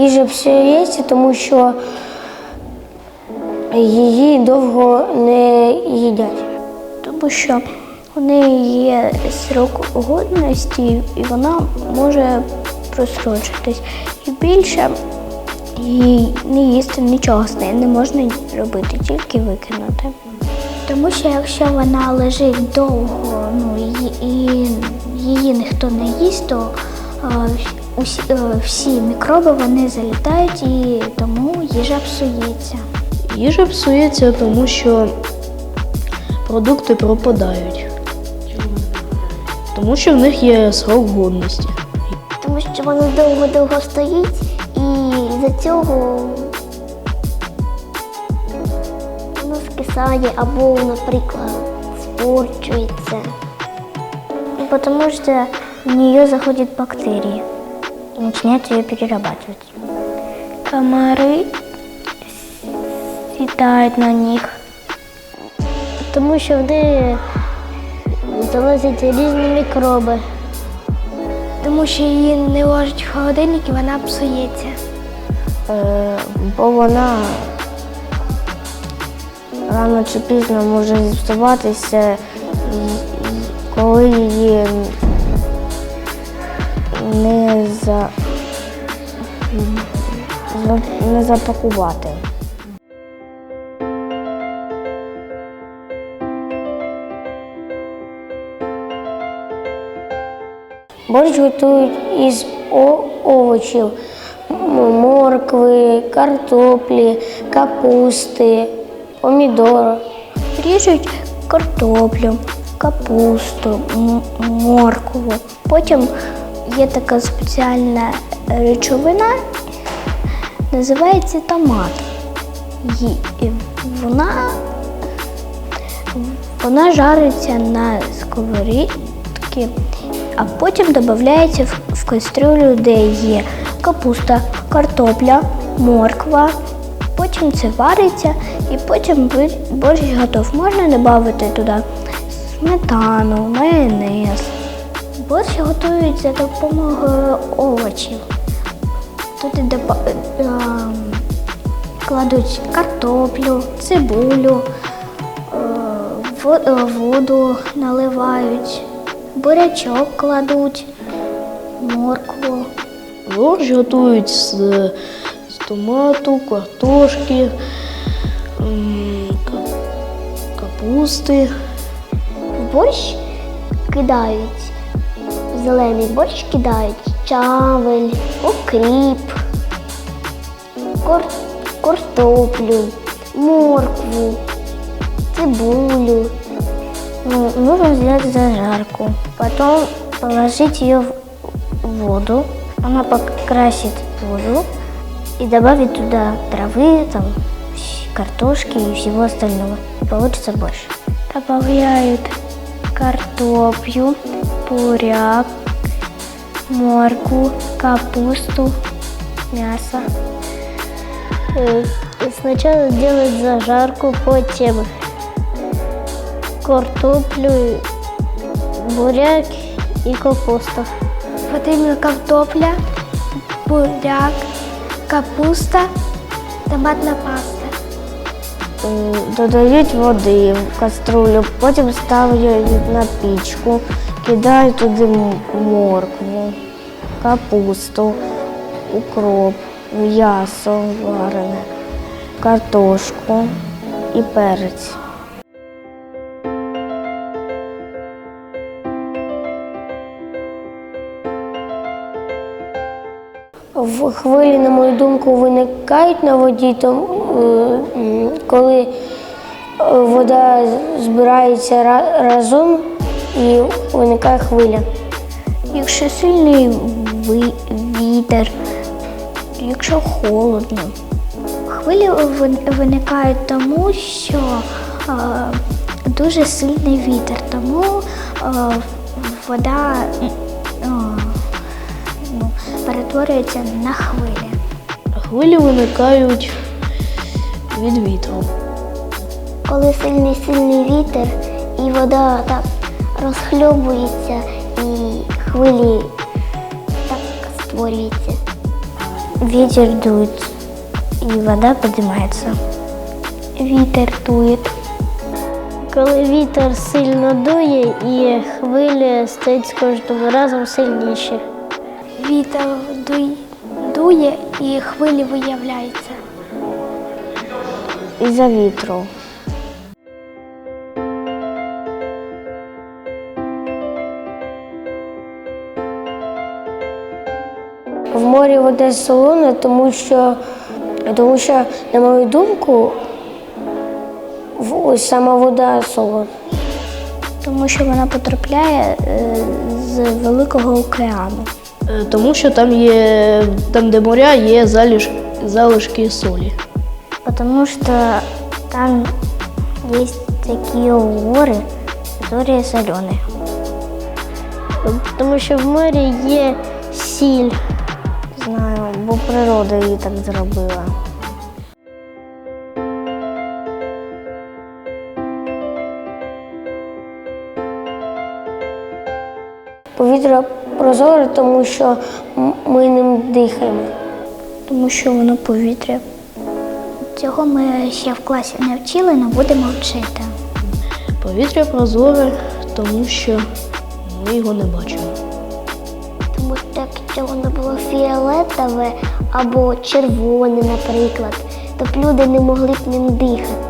їжа псується, тому що її довго не їдять. Тому що у неї є срок годності і вона може просрочитись. І більше їй не їсти нічого з нею не можна робити, тільки викинути. Тому що якщо вона лежить довго, ну і її ніхто не їсть, то е, усі, е, всі мікроби вони залітають і тому їжа псується. Їжа псується, тому що продукти пропадають. Тому що в них є срок годності. Тому що воно довго-довго стоїть і за цього воно скисає або, наприклад, спорчується. Тому що в нее заходят бактерии и начинают ее перерабатывать. Комары сідають на них. Тому що в неї залазять різні мікроби. Тому що її не ложать в холодильник і вона псується. Е, бо вона рано чи пізно може зіпсуватися, коли її запакувати. Борщ готують із овочів, моркви, картоплі, капусти, помідори. Ріжуть картоплю, капусту, моркву. Потім є така спеціальна речовина, називається томат. І Вона, вона жариться на сковорідці, а потім додається в, кастрюлю, де є капуста, картопля, морква. Потім це вариться і потім борщ готов. Можна додати туди сметану, майонез. Борщ готують за допомогою овочів. Туди доба- ем, кладуть картоплю, цибулю, е, е, воду наливають, бурячок кладуть, моркву. Борщ готують з, з томату, картошки, капусти. В борщ кидають, в зелений борщ кидають чавель, окріп, кор, картоплю, моркву, цибулю. Ну, нужно сделать зажарку. Потом положить ее в воду. Она покрасит воду и добавить туда травы, там, картошки и всего остального. Получится борщ. Добавляют картоплю, буряк, морку, капусту, мясо. Э, Сначала делают зажарку, потом картоплю, буряк и капуста. Потрібна картопля, буряк, капуста, томатна паста. Е, Додають води в каструлю, потім ставлять на пічку, Кидають туди моркву, капусту, укроп, м'ясо варене, картошку і перець. В хвилі, на мою думку, виникають на воді, то, е, коли е, вода збирається разом і виникає хвиля. Якщо сильний вітер, якщо холодно. Хвилі виникають тому, що е, дуже сильний вітер, тому е, вода е, ну, перетворюється на хвилі. Хвилі виникають від вітру. Коли сильний сильний вітер і вода так розхльобується і хвилі так створюються. Ветер дует, і вода піднімається. Вітер дує. Коли вітер сильно дує і хвилі стають з кожним разом сильніші. Вітер дує, дує і хвилі виявляються. Із-за вітру. В морі вода солона, тому що, тому що, на мою думку, в- ось сама вода солона. Тому що вона потрапляє е, з великого океану. Е, Тому що там є, там, де моря, є заліж, залишки солі. Потому что там есть такие горы, которые соленые. Тому що в морі є сіль. Знаю, бо природа її так зробила. Повітря прозоре, тому що ми ним дихаємо. Тому що воно повітря. Цього ми ще в класі не вчили, але будемо вчити. Повітря прозоре, тому що ми його не бачимо. Тому що якщо воно було фіолетове або червоне, наприклад, то б люди не могли б ним дихати.